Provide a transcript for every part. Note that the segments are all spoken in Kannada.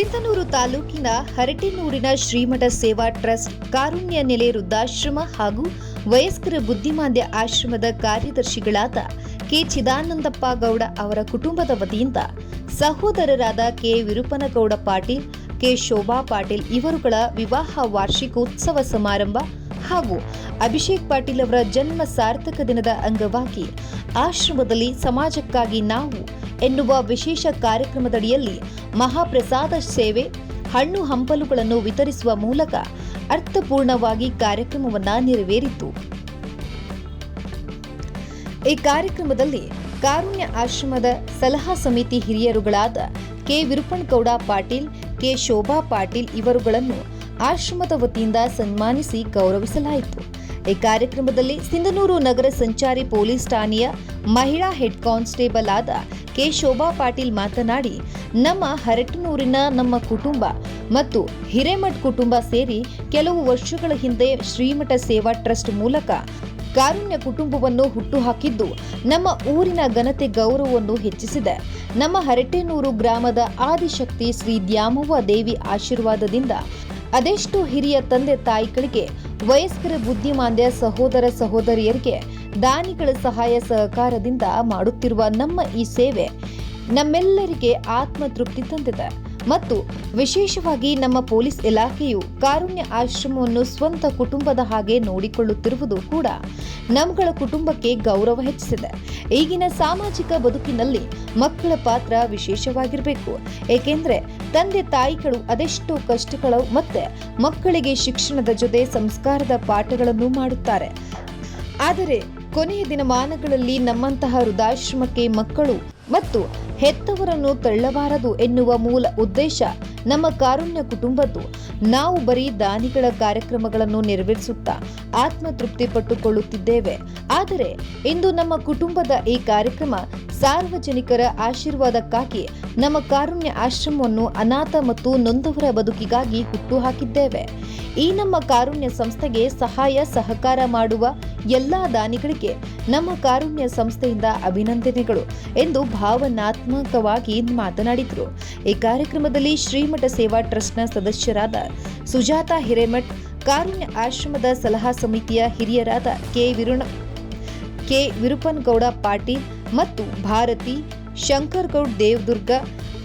ಸಿಂಧನೂರು ತಾಲೂಕಿನ ಹರಟೆನೂರಿನ ಶ್ರೀಮಠ ಸೇವಾ ಟ್ರಸ್ಟ್ ಕಾರುಣ್ಯ ನೆಲೆ ವೃದ್ಧಾಶ್ರಮ ಹಾಗೂ ವಯಸ್ಕರ ಬುದ್ಧಿಮಾಂದ್ಯ ಆಶ್ರಮದ ಕಾರ್ಯದರ್ಶಿಗಳಾದ ಕೆ. ಚಿದಾನಂದಪ್ಪ ಗೌಡ ಅವರ ಕುಟುಂಬದ ವತಿಯಿಂದ ಸಹೋದರರಾದ ಕೆ. ವಿರುಪನಗೌಡ ಪಾಟೀಲ್, ಕೆ. ಶೋಭಾ ಪಾಟೀಲ್ ಇವರುಗಳ ವಿವಾಹ ವಾರ್ಷಿಕೋತ್ಸವ ಸಮಾರಂಭ ಹಾಗೂ ಅಭಿಷೇಕ್ ಪಾಟೀಲ್ ಅವರ ಜನ್ಮ ಸಾರ್ಥಕ ದಿನದ ಅಂಗವಾಗಿ ಆಶ್ರಮದಲ್ಲಿ ಸಮಾಜಕ್ಕಾಗಿ ನಾವು ಎನ್ನುವ ವಿಶೇಷ ಕಾರ್ಯಕ್ರಮದಡಿಯಲ್ಲಿ ಮಹಾಪ್ರಸಾದ ಸೇವೆ, ಹಣ್ಣು ಹಂಪಲುಗಳನ್ನು ವಿತರಿಸುವ ಮೂಲಕ ಅರ್ಥಪೂರ್ಣವಾಗಿ ಕಾರ್ಯಕ್ರಮವನ್ನು ನೆರವೇರಿತು. ಈ ಕಾರ್ಯಕ್ರಮದಲ್ಲಿ ಕಾರುಣ್ಯ ಆಶ್ರಮದ ಸಲಹಾ ಸಮಿತಿ ಹಿರಿಯರುಗಳಾದ ಕೆ. ವಿರುಪಣಗೌಡ ಪಾಟೀಲ್, ಕೆ. ಶೋಭಾ ಪಾಟೀಲ್ ಇವರುಗಳನ್ನು ಆಶ್ರಮದ ವತಿಯಿಂದ ಸನ್ಮಾನಿಸಿ ಗೌರವಿಸಲಾಯಿತು. ಈ ಕಾರ್ಯಕ್ರಮದಲ್ಲಿ ಸಿಂಧನೂರು ನಗರ ಸಂಚಾರಿ ಪೊಲೀಸ್ ಠಾಣೆಯ ಮಹಿಳಾ ಹೆಡ್ ಕಾನ್ಸ್ಟೇಬಲ್ ಆದ ಕೆ. ಶೋಭಾ ಪಾಟೀಲ್ ಮಾತನಾಡಿ, ನಮ್ಮ ಹರಟನೂರಿನ ನಮ್ಮ ಕುಟುಂಬ ಮತ್ತು ಹಿರೇಮಠ್ ಕುಟುಂಬ ಸೇರಿ ಕೆಲವು ವರ್ಷಗಳ ಹಿಂದೆ ಶ್ರೀಮಠ ಸೇವಾ ಟ್ರಸ್ಟ್ ಮೂಲಕ ಕಾರುಣ್ಯ ಕುಟುಂಬವನ್ನು ಹುಟ್ಟುಹಾಕಿದ್ದು, ನಮ್ಮ ಊರಿನ ಘನತೆ ಗೌರವವನ್ನು ಹೆಚ್ಚಿಸಿದೆ. ನಮ್ಮ ಹರಟೆನೂರು ಗ್ರಾಮದ ಆದಿಶಕ್ತಿ ಶ್ರೀ ದ್ಯಾಮವ್ವ ದೇವಿ ಆಶೀರ್ವಾದದಿಂದ ಅದೆಷ್ಟು ಹಿರಿಯ ತಂದೆ ತಾಯಿಗಳಿಗೆ ವಯಸ್ಕರ ಬುದ್ಧಿಮಾಂದ್ಯ ಸಹೋದರ ಸಹೋದರಿಯರಿಗೆ ದಾನಿಗಳ ಸಹಾಯ ಸಹಕಾರದಿಂದ ಮಾಡುತ್ತಿರುವ ನಮ್ಮ ಈ ಸೇವೆ ನಮ್ಮೆಲ್ಲರಿಗೆ ಆತ್ಮತೃಪ್ತಿ ತಂದಿದೆ. ಮತ್ತು ವಿಶೇಷವಾಗಿ ನಮ್ಮ ಪೊಲೀಸ್ ಇಲಾಖೆಯು ಕಾರುಣ್ಯ ಆಶ್ರಮವನ್ನು ಸ್ವಂತ ಕುಟುಂಬದ ಹಾಗೆ ನೋಡಿಕೊಳ್ಳುತ್ತಿರುವುದು ಕೂಡ ನಮ್ಮಗಳ ಕುಟುಂಬಕ್ಕೆ ಗೌರವ ಹೆಚ್ಚಿಸಿದೆ. ಈಗಿನ ಸಾಮಾಜಿಕ ಬದುಕಿನಲ್ಲಿ ಮಕ್ಕಳ ಪಾತ್ರ ವಿಶೇಷವಾಗಿರಬೇಕು. ಏಕೆಂದರೆ ತಂದೆ ತಾಯಿಗಳು ಅದೆಷ್ಟೋ ಕಷ್ಟಗಳು ಮತ್ತೆ ಮಕ್ಕಳಿಗೆ ಶಿಕ್ಷಣದ ಜೊತೆ ಸಂಸ್ಕಾರದ ಪಾಠಗಳನ್ನು ಮಾಡುತ್ತಾರೆ. ಆದರೆ ಕೊನೆಯ ದಿನಮಾನಗಳಲ್ಲಿ ನಮ್ಮಂತಹ ವೃದ್ಧಾಶ್ರಮಕ್ಕೆ ಮಕ್ಕಳು ಮತ್ತು ಹೆತ್ತವರನ್ನು ತಳ್ಳಬಾರದು ಎನ್ನುವ ಮೂಲ ಉದ್ದೇಶ ನಮ್ಮ ಕಾರುಣ್ಯ ಕುಟುಂಬದ್ದು. ನಾವು ಬರೀ ದಾನಿಗಳ ಕಾರ್ಯಕ್ರಮಗಳನ್ನು ನೆರವೇರಿಸುತ್ತಾ ಆತ್ಮತೃಪ್ತಿ ಪಟ್ಟುಕೊಳ್ಳುತ್ತಿದ್ದೇವೆ ಆದರೆ ಇಂದು ನಮ್ಮ ಕುಟುಂಬದ ಈ ಕಾರ್ಯಕ್ರಮ ಸಾರ್ವಜನಿಕರ ಆಶೀರ್ವಾದಕ್ಕಾಗಿ, ನಮ್ಮ ಕಾರುಣ್ಯ ಆಶ್ರಮವನ್ನು ಅನಾಥ ಮತ್ತು ನೊಂದವರ ಬದುಕಿಗಾಗಿ ಹುಟ್ಟುಹಾಕಿದ್ದೇವೆ ಈ ನಮ್ಮ ಕಾರುಣ್ಯ ಸಂಸ್ಥೆಗೆ ಸಹಾಯ ಸಹಕಾರ ಮಾಡುವ ಎಲ್ಲ ದಾನಿಗಳಿಗೆ ನಮ್ಮ ಕಾರುಣ್ಯ ಸಂಸ್ಥೆಯಿಂದ ಅಭಿನಂದನೆಗಳು ಎಂದು ಭಾವನಾತ್ಮಕವಾಗಿ ಮಾತನಾಡಿದರು. ಈ ಕಾರ್ಯಕ್ರಮದಲ್ಲಿ ಶ್ರೀಮಠ ಸೇವಾ ಟ್ರಸ್ಟ್ನ ಸದಸ್ಯರಾದ ಸುಜಾತ ಹಿರೇಮಠ್, ಕಾರುಣ್ಯ ಆಶ್ರಮದ ಸಲಹಾ ಸಮಿತಿಯ ಹಿರಿಯರಾದ ಕೆ ವಿರುಣ, ಕೆ ವಿರುಪನ್ಗೌಡ ಪಾಟೀಲ್ ಮತ್ತು ಭಾರತಿ, ಶಂಕರ್ಗೌಡ್ ದೇವದುರ್ಗ,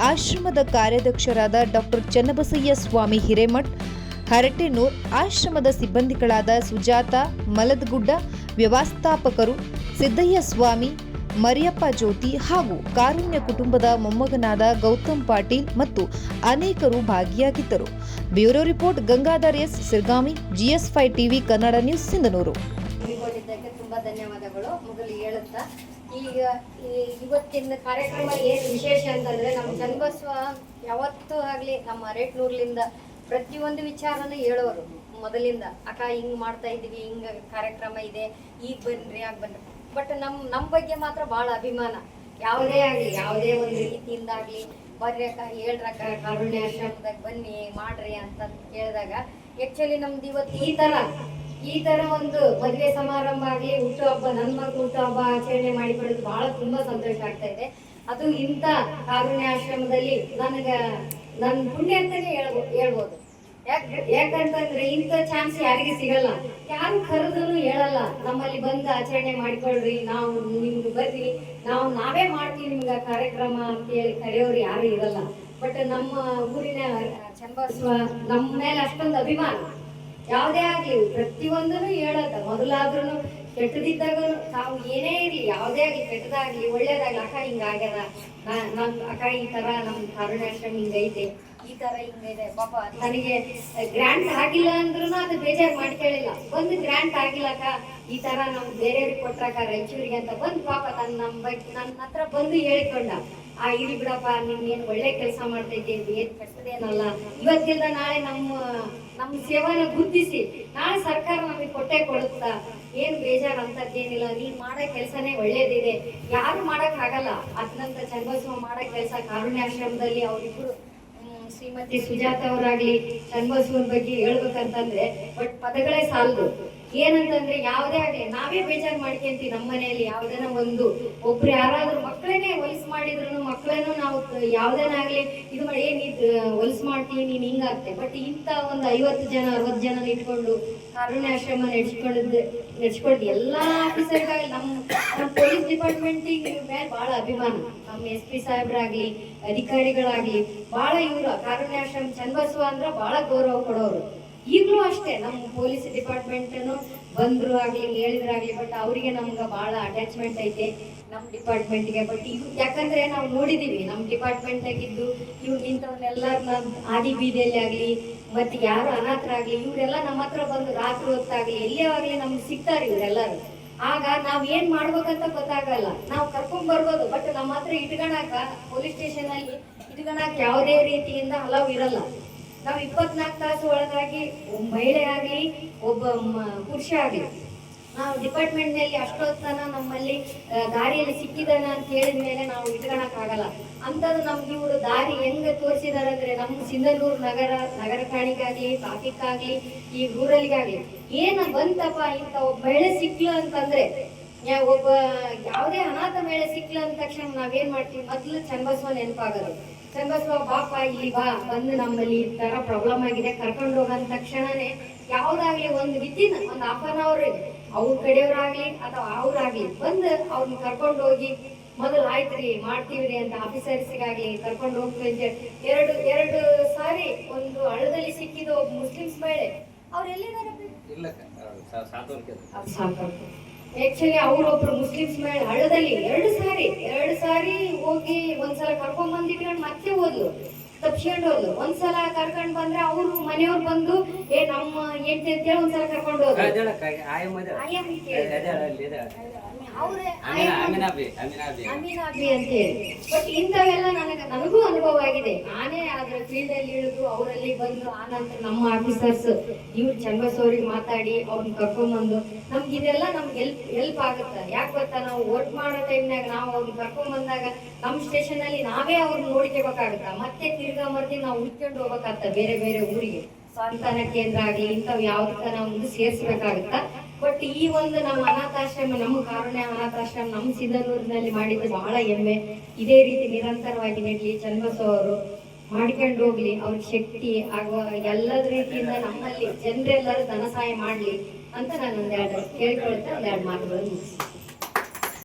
ಆಶ್ರಮದ ಕಾರ್ಯಾಧ್ಯಕ್ಷರಾದ ಡಾಕ್ಟರ್ ಚನ್ನಬಸಯ್ಯ ಸ್ವಾಮಿ ಹಿರೇಮಠ್ ಹರಟೆನೂರ್ ಆಶ್ರಮದ ಸಿಬ್ಬಂದಿಗಳಾದ ಸುಜಾತ, ಮಲದಗುಡ್ಡ, ವ್ಯವಸ್ಥಾಪಕರು, ಸಿದ್ದಯ್ಯ ಸ್ವಾಮಿ, ಮರಿಯಪ್ಪ ಜ್ಯೋತಿ ಹಾಗೂ ಕಾರುಣ್ಯ ಕುಟುಂಬದ ಮೊಮ್ಮಗನಾದ ಗೌತಮ್ ಪಾಟೀಲ್ ಮತ್ತು ಅನೇಕರು ಭಾಗಿಯಾಗಿದ್ದರು. Bureau report, Gangadhar S, Sirgami, GS five TV, Kannada news, Sindhanur. ಈಗ ಇವತ್ತಿನ ಕಾರ್ಯಕ್ರಮ ಏನು ವಿಶೇಷ ಅಂತಂದ್ರೆ, ನಮ್ಮ ಜನ್ಮಸ್ವ ಯಾವತ್ತೂ ಆಗಲಿ, ನಮ್ಮ ರೇಟ್ನೂರ್ಲಿಂದ ಪ್ರತಿಯೊಂದು ವಿಚಾರನೂ ಹೇಳೋರು. ಮೊದಲಿಂದ ಅಕ್ಕ ಹಿಂಗ್ ಮಾಡ್ತಾ ಇದೀವಿ, ಹಿಂಗ ಕಾರ್ಯಕ್ರಮ ಇದೆ, ಈಗ ಬನ್ರಿ, ಆಗ ಬನ್ರಿ. ಬಟ್ ನಮ್ ನಮ್ಮ ಬಗ್ಗೆ ಮಾತ್ರ ಬಹಳ ಅಭಿಮಾನ. ಯಾವುದೇ ಆಗಲಿ, ಯಾವುದೇ ಒಂದು ರೀತಿಯಿಂದ ಆಗ್ಲಿ ಬರ್ರಿ ಅಕ್ಕ ಹೇಳ್ರಕ್ಕ ಕಾರುಣ್ಯ ಆಶ್ರಮದಾಗ ಬನ್ನಿ, ಮಾಡ್ರಿ ಅಂತ ಕೇಳಿದಾಗ ಆಕ್ಚುಲಿ ನಮ್ದು ಇವತ್ತು ಈ ತರ ಈ ತರ ಒಂದು ಮದುವೆ ಸಮಾರಂಭ ಆಗ್ಲಿ ಹುಟ್ಟುಹಬ್ಬ ನನ್ನ ಹುಟ್ಟು ಹಬ್ಬ ಆಚರಣೆ ಮಾಡಿಕೊಳ್ಳೋದು ಬಹಳ ತುಂಬಾ ಸಂತೋಷ ಆಗ್ತಾ ಇದೆ. ಅದು ಇಂಥ ಕಾರುಣ್ಯ ಆಶ್ರಮದಲ್ಲಿ ನನಗ ನನ್ನ ಪುಣ್ಯ ಅಂತಾನೆ ಹೇಳ್ಬೋದು ಹೇಳ್ಬೋದು. ಯಾಕ್ ಯಾಕಂತಂದ್ರೆ ಇಂಥ ಚಾನ್ಸ್ ಯಾರಿಗೆ ಸಿಗಲ್ಲ? ಯಾರು ಕರೆದ್ರು ಹೇಳಲ್ಲ, ನಮ್ಮಲ್ಲಿ ಬಂದು ಆಚರಣೆ ಮಾಡ್ಕೊಳ್ರಿ ನಾವು ನಿಮ್ಗೆ ಬರ್ರಿ ನಾವು ನಾವೇ ಮಾಡ್ತೀವಿ ನಿಮ್ಗೆ ಕಾರ್ಯಕ್ರಮ ಅಂತ ಹೇಳಿ ಕರೆಯೋರು ಯಾರು ಇರಲ್ಲ. ಬಟ್ ನಮ್ಮ ಊರಿನ ಚಂಬಸ್ವ ನಮ್ಮ ಮೇಲೆ ಅಷ್ಟೊಂದು ಅಭಿಮಾನ. ಯಾವುದೇ ಆಗ್ಲಿ, ಪ್ರತಿಯೊಂದನ್ನು ಹೇಳತ್ತ ಮೊದಲಾದ್ರೂ ಕೆಟ್ಟದಿದ್ದಾಗ ತಾವು ಏನೇ ಇರಲಿ, ಯಾವುದೇ ಆಗಲಿ ಕೆಟ್ಟದಾಗಲಿ, ಒಳ್ಳೇದಾಗಲಿ, ಅಕ್ಕ ಹಿಂಗಾಗ್ಯದ ನಮ್ಮ ನಮ್ ಅಕ್ಕ ಈ ತರ, ನಮ್ ಕಾರುಣ್ಯಾಶ್ರಮ ಹಿಂಗೈತೆ ಈ ತರ ಹಿಂಗಿದೆ ಪಾಪ ನನಗೆ ಗ್ರ್ಯಾಂಟ್ ಆಗಿಲ್ಲ ಅಂದ್ರೂ ಅದು ಬೇಜಾರು ಮಾಡ್ಕೊಳ್ಳಿಲ್ಲ ಒಂದು ಗ್ರ್ಯಾಂಟ್ ಆಗಿಲ್ಲ ಅಕ್ಕ, ಈ ಥರ ನಮ್ ಬೇರೆಯವ್ರಿಗೆ ಕೊಟ್ರಕ್ಕ ರಾಯಚೂರಿಗೆ ಅಂತ ಬಂದು ಪಾಪ ತನ್ನ ನಮ್ಮ ಬಗ್ಗೆ ನನ್ನ ಹತ್ರ ಬಂದು ಹೇಳಿಕೊಂಡ ಆ ಇಲ್ಲಿ ಬಿಡಪ್ಪ, ನೀನ್ ಏನ್ ಒಳ್ಳೆ ಕೆಲಸ ಮಾಡ್ತಾ ಇದ್ದೀವಿ ಏನ್ ಕೆಟ್ಟದೇನಲ್ಲ. ಇವತ್ತಿಂದ ನಾಳೆ ನಮ್ಮ ನಮ್ಮ ಸೇವನ ಗುರುತಿಸಿ ನಾಳೆ ಸರ್ಕಾರ ನಮಗೆ ಕೊಟ್ಟೆ ಕೊಡುತ್ತಾ. ಏನು ಬೇಜಾರ್ ಅಂತದ್ದೇನಿಲ್ಲ ನೀನ್ ಮಾಡೋ ಕೆಲಸನೇ ಒಳ್ಳೇದಿದೆ. ಯಾರು ಮಾಡಕ್ ಆಗಲ್ಲ. ಅದ್ನಂತ ಚನ್ನಬಸವ ಮಾಡೋ ಕೆಲಸ ಕಾರುಣ್ಯಾಶ್ರಮದಲ್ಲಿ ಅವರಿಬ್ರು ಶ್ರೀಮತಿ ಸುಜಾತ ಅವರಾಗ್ಲಿ ಚನ್ನಬಸವನ ಬಗ್ಗೆ ಹೇಳ್ಬೇಕಂತಂದ್ರೆ, ಬಟ್ ಪದಗಳೇ ಸಾಲದು. ಏನಂತಂದ್ರೆ ಯಾವುದೇ ಆಗಲಿ, ನಾವೇ ಬೇಜಾರು ಮಾಡ್ಕೊಂತೀವಿ ನಮ್ಮ ಮನೆಯಲ್ಲಿ, ಯಾವ್ದನ ಒಂದು ಒಬ್ರು ಯಾರಾದ್ರೂ ಮಕ್ಕಳನ್ನೇ ಹೊಲ್ಸ್ ಮಾಡಿದ್ರು ಮಕ್ಕಳನ್ನು ನಾವು ಯಾವ್ದನ ಆಗ್ಲಿ ಇದು ಮಾಡಿ ಏನ್ ಹೊಲ್ಸ್ ಮಾಡ್ತೀವಿ ನೀನ್ ಹಿಂಗಾಗ್ತೆ. ಬಟ್ ಇಂತ ಒಂದು ಐವತ್ತು ಜನ, ಅರವತ್ತು ಜನ ಇಟ್ಕೊಂಡು ಕಾರುಣ್ಯಾಶ್ರಮ ನಡ್ಸ್ಕೊಂಡಿದ್ದೆ ನಡೆಸ್ಕೊಂಡು ಎಲ್ಲಾ ಆಫೀಸರ್ಗಾಗಲಿ ನಮ್ಮ ನಮ್ಮ ಪೊಲೀಸ್ ಡಿಪಾರ್ಟ್ಮೆಂಟ್ ಮೇಲೆ ಬಹಳ ಅಭಿಮಾನ. ನಮ್ಮ ಎಸ್ ಪಿ ಸಾಹೇಬ್ರಾಗ್ಲಿ, ಅಧಿಕಾರಿಗಳಾಗ್ಲಿ ಬಹಳ ಇವ್ರು ಕಾರುಣ್ಯಾಶ್ರಮ, ಚನ್ನಬಸವ ಅಂದ್ರ ಬಹಳ ಗೌರವ ಕೊಡೋರು. ಈಗಲೂ ಅಷ್ಟೇ, ನಮ್ಮ ಪೊಲೀಸ್ ಡಿಪಾರ್ಟ್ಮೆಂಟನ್ನು ಬಂದ್ರು ಆಗ್ಲಿ ಹೇಳಿದ್ರಾಗ್ಲಿ ಬಟ್ ಅವರಿಗೆ ನಮ್ಗೆ ಬಹಳ ಅಟ್ಯಾಚ್ಮೆಂಟ್ ಐತೆ ನಮ್ಮ ಡಿಪಾರ್ಟ್ಮೆಂಟ್ಗೆ. ಬಟ್ ಇದು ಯಾಕಂದ್ರೆ ನಾವು ನೋಡಿದೀವಿ, ನಮ್ಮ ಡಿಪಾರ್ಟ್ಮೆಂಟ್ ಆಗಿದ್ದು ಇವ್ರು ಇಂಥವ್ರನ್ನೆಲ್ಲರನ್ನ ಆದಿ ಬೀದಿಯಲ್ಲಿ ಆಗಲಿ, ಮತ್ತು ಯಾರು ಅನಾಥರಾಗಲಿ ಇವರೆಲ್ಲ ನಮ್ಮ ಹತ್ರ ಬಂದು ರಾತ್ರಿ ಹೊತ್ತಾಗಲಿ ಆಗ್ಲಿ ನಮ್ಗೆ ಸಿಗ್ತಾರೆ ಇವರೆಲ್ಲರೂ. ಆಗ ನಾವ್ ಏನ್ ಮಾಡ್ಬೇಕಂತ ಗೊತ್ತಾಗಲ್ಲ. ನಾವು ಕರ್ಕೊಂಡ್ ಬರ್ಬೋದು ಬಟ್ ನಮ್ಮ ಹತ್ರ ಇಟ್ಕೊಳಕ ಪೊಲೀಸ್ ಸ್ಟೇಷನ್ ಅಲ್ಲಿ ಇಟ್ಕೊಳಕ್ ಯಾವುದೇ ರೀತಿಯಿಂದ ಹಲವು ಇರಲ್ಲ. ನಾವು ಇಪ್ಪತ್ನಾಲ್ಕು ತಾಸು ಒಳಗಾಗಿ ಮಹಿಳೆ ಆಗ್ಲಿ, ಒಬ್ಬ ಪುರುಷ ಆಗ್ಲಿ, ನಾವು ಡಿಪಾರ್ಟ್ಮೆಂಟ್ನಲ್ಲಿ ಅಷ್ಟೊತ್ತನ ನಮ್ಮಲ್ಲಿ ದಾರಿಯಲ್ಲಿ ಸಿಕ್ಕಿದಾನ ಅಂತ ಹೇಳಿದ ಮೇಲೆ ನಾವು ಇಟ್ಕೊಳಕ್ ಆಗಲ್ಲ ಅಂತದ್ದು ನಮ್ಗೆ ಇವರು ದಾರಿ ಹೆಂಗ್ ತೋರಿಸಿದಾರೆ ಅಂದ್ರೆ ನಮ್ಮ ಸಿಂಧನೂರು ನಗರ ನಗರ ಕಾಣಿಗಾಗ್ಲಿ ಟ್ರಾಫಿಕ್ಕಾಗಲಿ ಈ ಊರಲ್ಲಿಗಾಗ್ಲಿ ಏನ ಬಂತಪ್ಪ ಇಂತ ಒಬ್ಬ ಮಹಿಳೆ ಸಿಕ್ಲು ಅಂತಂದ್ರೆ ಒಬ್ಬ ಯಾವುದೇ ಅನಾಥ ಮೇಲೆ ಸಿಕ್ಲ ಅಂದ ತಕ್ಷಣ ನಾವೇನ್ ಮಾಡ್ತೀವಿ? ಮೊದ್ಲು ಚನ್ನಬಸವ ನೆನಪಾಗೋದು. ಚನ್ನಬಸವ ಬಾಪ ಇಲ್ಲಿ ಬಾ ಬಂದು ನಮ್ಮಲ್ಲಿ ಈ ತರ ಪ್ರಾಬ್ಲಮ್ ಆಗಿದೆ ಕರ್ಕೊಂಡು ಹೋಗಂದ ತಕ್ಷಣನೇ ಯಾವ್ದಾಗ್ಲಿ ಒಂದು ವಿತಿನ್ ಒಂದು ಹಾಫ್ ಅನ್ ಅವರ್ ಅವ್ರ ಕಡೆಯವ್ರಾಗ್ಲಿ ಅಥವಾ ಅವ್ರಾಗ್ಲಿ ಬಂದು ಅವ್ರನ್ನ ಕರ್ಕೊಂಡು ಹೋಗಿ ಮೊದಲು ಆಯ್ತ್ರಿ ಮಾಡ್ತೀವ್ರಿ ಅಂತ ಆಫೀಸರ್ಸ್ಗಾಗ್ಲಿ ಕರ್ಕೊಂಡು ಹೋಗ್ತೀವಿ ಅಂತ ಎರಡು ಎರಡು ಸಾರಿ ಒಂದು ಹಳ್ಳದಲ್ಲಿ ಸಿಕ್ಕಿದ ಒಬ್ಬ ಮುಸ್ಲಿಮ್ಸ್ ಮಹಿಳೆ ಅವ್ರು ಎಲ್ಲಿದ್ದಾರೆ? ಇಲ್ಲ ಸಾತೋರ್ಕೆ ಆಕ್ಚುಲಿ ಅವ್ರೊಬ್ರು ಮುಸ್ಲಿಮ್ಸ್ ಮೇಲೆ ಹಳ್ಳದಲ್ಲಿ ಎರಡು ಸಾರಿ ಎರಡು ಸಾರಿ ಹೋಗಿ ಒಂದ್ಸಲ ಕರ್ಕೊಂಡ್ ಬಂದಿಟ್ಕೊಂಡು ಮತ್ತೆ ಹೋದ್ಲು ತಪ್ಸ್ಕೊಂಡು ಹೋದ್ಲು. ಒಂದ್ಸಲ ಕರ್ಕೊಂಡ್ ಬಂದ್ರೆ ಅವ್ರು ಮನೆಯವ್ರು ಬಂದು ಏ ನಮ್ಮ ಹೆಂಡತಿ ಅಂತೇಳಿ ಒಂದ್ಸಲ ಕರ್ಕೊಂಡು ಹೋದ್ರು. ಅಮೀನಾಬಿ ಅಂತ ಹೇಳಿ. ಬಟ್ ಇಂಥವೆಲ್ಲ ನನಗೆ ನನಗೂ ಅನುಭವ ಆಗಿದೆ. ನಾನೇ ಅದರ ಫೀಲ್ಡ್ ಅಲ್ಲಿ ಇಳಿದು ಅವರಲ್ಲಿ ಬಂದು ಆನಂತರ ನಂತರ ನಮ್ಮ ಆಫೀಸರ್ಸ್ ಇವ್ರು ಚಂಬಸ್ ಅವ್ರಿಗೆ ಮಾತಾಡಿ ಅವ್ರನ್ನ ಕರ್ಕೊಂಡ್ಬಂದು ನಮ್ಗೆ ಇದೆಲ್ಲ ನಮ್ಗೆ ಹೆಲ್ಪ್ ಹೆಲ್ಪ್ ಆಗುತ್ತೆ. ಯಾಕೆ ಗೊತ್ತಾ? ನಾವು ವೋಟ್ ಮಾಡೋ ಟೈಮ್ನಾಗ ನಾವು ಅವ್ರನ್ನ ಕರ್ಕೊಂಡ್ ಬಂದಾಗ ನಮ್ಮ ಸ್ಟೇಷನ್ ಅಲ್ಲಿ ನಾವೇ ಅವ್ರನ್ನ ನೋಡ್ಕೋಬೇಕಾಗುತ್ತೆ ಮತ್ತೆ ತಿರ್ಗಾ ಮರ್ದಿ ನಾವು ಉಳ್ಕೊಂಡು ಹೋಗ್ಬೇಕಾಗ್ತದೆ ಬೇರೆ ಬೇರೆ ಊರಿಗೆ. ಸಂತಾನ ಕೇಂದ್ರ ಆಗಲಿ ಇಂಥವ್ ಯಾವ್ದಕ್ಕ ನಾವು ಮುಂದೆ ಸೇರ್ಸ್ಬೇಕಾಗತ್ತ. ಬಟ್ ಈ ಒಂದು ನಮ್ಮ ಅನಾಥಾಶ್ರಮ, ನಮ್ಮ ಕಾರುಣ್ಯ ಅನಾಥಾಶ್ರಮ ನಮ್ಮ ಸಿದ್ದನೂರಿನಲ್ಲಿ ಮಾಡಿದ್ದು ಬಹಳ ಹೆಮ್ಮೆ. ಇದೇ ರೀತಿ ನಿರಂತರವಾಗಿ ನಡಲಿ ಚನ್ನಬಸವ ಅವರು ಮಾಡ್ಕೊಂಡು ಹೋಗ್ಲಿ, ಅವ್ರ ಶಕ್ತಿ ಆಗುವ ಎಲ್ಲದ ರೀತಿಯಿಂದ ನಮ್ಮಲ್ಲಿ ಜನರೆಲ್ಲರೂ ಧನ ಸಹಾಯ ಮಾಡ್ಲಿ ಅಂತ ನಾನು ಒಂದೆರಡು ಕೇಳ್ಕೊಳ್ತಾ ಒಂದೆರಡು ಮಾತುಗಳನ್ನು ಮುಗಿಸ್ತೀನಿ.